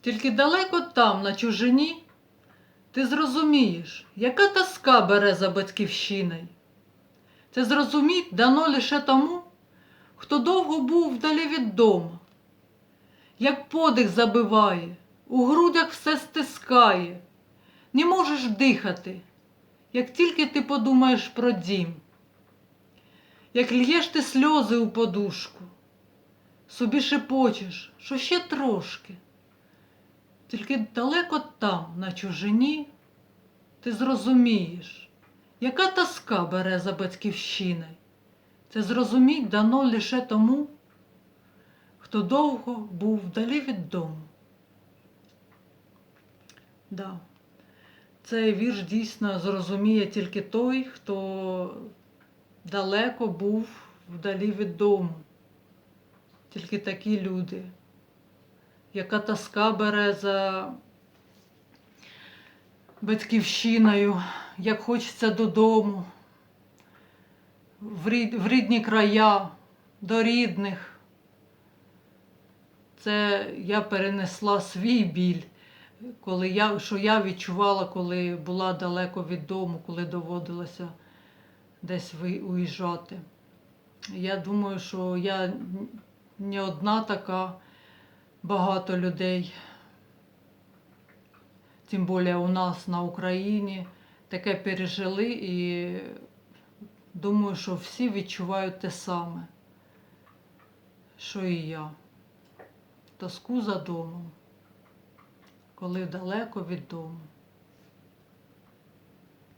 Тільки далеко там, на чужині, ти зрозумієш, яка тоска бере за батьківщиною. Це зрозуміть дано лише тому, хто довго був вдалі від дому, як подих забиває, у грудях все стискає, не можеш дихати, як тільки ти подумаєш про дім, як л'єш ти сльози у подушку, собі шепочеш, що ще трошки. Тільки далеко там, на чужині, ти зрозумієш, яка тоска бере за батьківщиною. Це зрозуміть дано лише тому, хто довго був вдалі від дому. Да. Цей вірш дійсно зрозуміє тільки той, хто далеко був вдалі від дому. Тільки такі люди яка тоска бере за батьківщиною, як хочеться додому, в рідні края, до рідних. Це я перенесла свій біль, коли я, що я відчувала, коли була далеко від дому, коли доводилося десь уїжджати. Я думаю, що я не одна така багато людей, тим більше у нас на Україні, таке пережили і думаю, що всі відчувають те саме, що і я. Тоску за домом, коли далеко від дому.